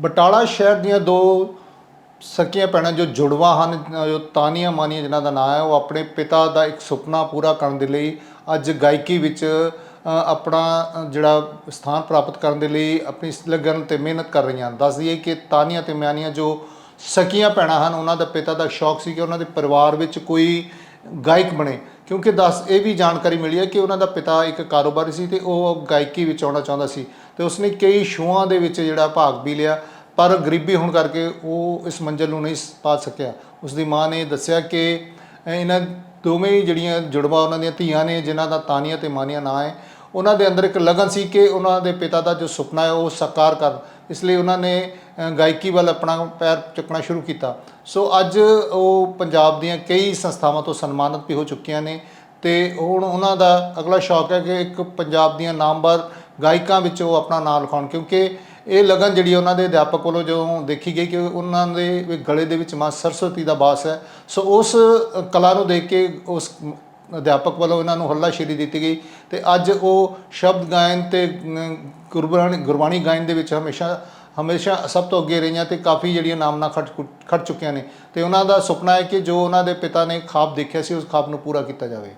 ਬਟਾਲਾ ਸ਼ਹਿਰ ਦੀਆਂ ਦੋ ਸਕੀਆਂ ਭੈਣਾਂ, ਜੋ ਜੁੜਵਾ ਹਨ, ਜੋ ਤਾਨੀਆਂ ਮਾਨੀਆਂ ਜਿਨ੍ਹਾਂ ਦਾ ਨਾਮ ਹੈ, ਉਹ ਆਪਣੇ ਪਿਤਾ ਦਾ ਇੱਕ ਸੁਪਨਾ ਪੂਰਾ ਕਰਨ ਦੇ ਲਈ ਅੱਜ ਗਾਇਕੀ ਵਿੱਚ ਆਪਣਾ ਜਿਹੜਾ ਸਥਾਨ ਪ੍ਰਾਪਤ ਕਰਨ ਦੇ ਲਈ ਆਪਣੀ ਇਸ ਲਗਨ ਤੇ ਮਿਹਨਤ ਕਰ ਰਹੀਆਂ ਹਨ। ਦੱਸ ਦਈਏ ਕਿ ਤਾਨੀਆਂ ਤੇ ਮਿਆਨੀਆਂ ਜੋ ਸਕੀਆਂ ਭੈਣਾਂ ਹਨ, ਉਹਨਾਂ ਦਾ ਪਿਤਾ ਦਾ ਸ਼ੌਕ ਸੀ ਕਿ ਉਹਨਾਂ ਦੇ ਪਰਿਵਾਰ ਵਿੱਚ ਕੋਈ ਗਾਇਕ ਬਣੇ। ਕਿਉਂਕਿ ਦੱਸ, ਇਹ ਵੀ ਜਾਣਕਾਰੀ ਮਿਲੀ ਹੈ ਕਿ ਉਹਨਾਂ ਦਾ ਪਿਤਾ ਇੱਕ ਕਾਰੋਬਾਰੀ ਸੀ ਤੇ ਉਹ ਗਾਇਕੀ ਵਿੱਚ ਆਉਣਾ ਚਾਹੁੰਦਾ ਸੀ ਤੇ ਉਸਨੇ ਕਈ ਸ਼ੋਆਂ ਦੇ ਵਿੱਚ ਜਿਹੜਾ ਭਾਗ ਵੀ ਲਿਆ, ਪਰ ਗਰੀਬੀ ਹੋਣ ਕਰਕੇ ਉਹ ਇਸ ਮੰਜ਼ਿਲ ਨੂੰ ਨਹੀਂ ਪਾ ਸਕਿਆ। ਉਸ ਦੀ ਮਾਂ ਨੇ ਦੱਸਿਆ ਕਿ ਇਹਨਾਂ ਦੋਵੇਂ ਜਿਹੜੀਆਂ ਜੁੜਵਾ ਉਹਨਾਂ ਦੀਆਂ ਧੀਆਂ ਨੇ, ਜਿਨ੍ਹਾਂ ਦਾ ਤਾਨੀਆਂ ਤੇ ਮਾਨੀਆਂ ਨਾਂ ਹੈ ਉਹਨਾਂ ਦੇ ਅੰਦਰ ਇੱਕ ਲਗਨ ਸੀ ਕਿ ਉਹਨਾਂ ਦੇ ਪਿਤਾ ਦਾ ਜੋ ਸੁਪਨਾ ਹੈ ਉਹ ਸਾਕਾਰ ਕਰ ਇਸ ਲਈ ਉਹਨਾਂ ਨੇ ਗਾਇਕੀ ਵੱਲ ਆਪਣਾ ਪੈਰ ਚੁੱਕਣਾ ਸ਼ੁਰੂ ਕੀਤਾ। ਸੋ ਅੱਜ ਉਹ ਪੰਜਾਬ ਦੀਆਂ ਕਈ ਸੰਸਥਾਵਾਂ ਤੋਂ ਸਨਮਾਨਿਤ ਵੀ ਹੋ ਚੁੱਕੀਆਂ ਨੇ ਤੇ ਹੁਣ ਉਹਨਾਂ ਦਾ ਅਗਲਾ ਸ਼ੌਕ ਹੈ ਕਿ ਇੱਕ ਪੰਜਾਬ ਦੀਆਂ ਨਾਮਵਰ ਗਾਇਕਾਂ ਵਿੱਚ ਉਹ ਆਪਣਾ ਨਾਮ ਲਿਖਾਉਣ। ਕਿਉਂਕਿ ਇਹ ਲਗਨ ਜਿਹੜੀ ਉਹਨਾਂ ਦੇ ਅਧਿਆਪਕ ਵੱਲੋਂ ਜਦੋਂ ਦੇਖੀ ਗਈ ਕਿ ਉਹਨਾਂ ਦੇ ਗਲੇ ਦੇ ਵਿੱਚ ਮਾਂ ਸਰਸਵਤੀ ਦਾ ਵਾਸ ਹੈ। ਸੋ ਉਸ ਕਲਾ ਨੂੰ ਦੇਖ ਕੇ ਉਸ ਅਧਿਆਪਕ ਵੱਲੋਂ ਇਹਨਾਂ ਨੂੰ ਹੱਲਾਸ਼ੇਰੀ ਦਿੱਤੀ ਗਈ ਤੇ ਅੱਜ ਉਹ ਸ਼ਬਦ ਗਾਇਨ ਤੇ ਗੁਰਬਾਣੀ ਗੁਰਬਾਣੀ ਗਾਇਨ ਦੇ ਵਿੱਚ ਹਮੇਸ਼ਾ ਹਮੇਸ਼ਾ ਸਭ ਤੋਂ ਅੱਗੇ ਰਹੀਆਂ ਤੇ ਕਾਫੀ ਜਿਹੜੀਆਂ ਨਾਮਨਾ ਖਟ ਖਟ ਚੁੱਕੀਆਂ ਨੇ। ਤੇ ਉਹਨਾਂ ਦਾ ਸੁਪਨਾ ਹੈ ਕਿ ਜੋ ਉਹਨਾਂ ਦੇ ਪਿਤਾ ਨੇ ਖਾਬ ਦੇਖਿਆ ਸੀ, ਉਸ ਖਾਬ ਨੂੰ ਪੂਰਾ ਕੀਤਾ ਜਾਵੇ।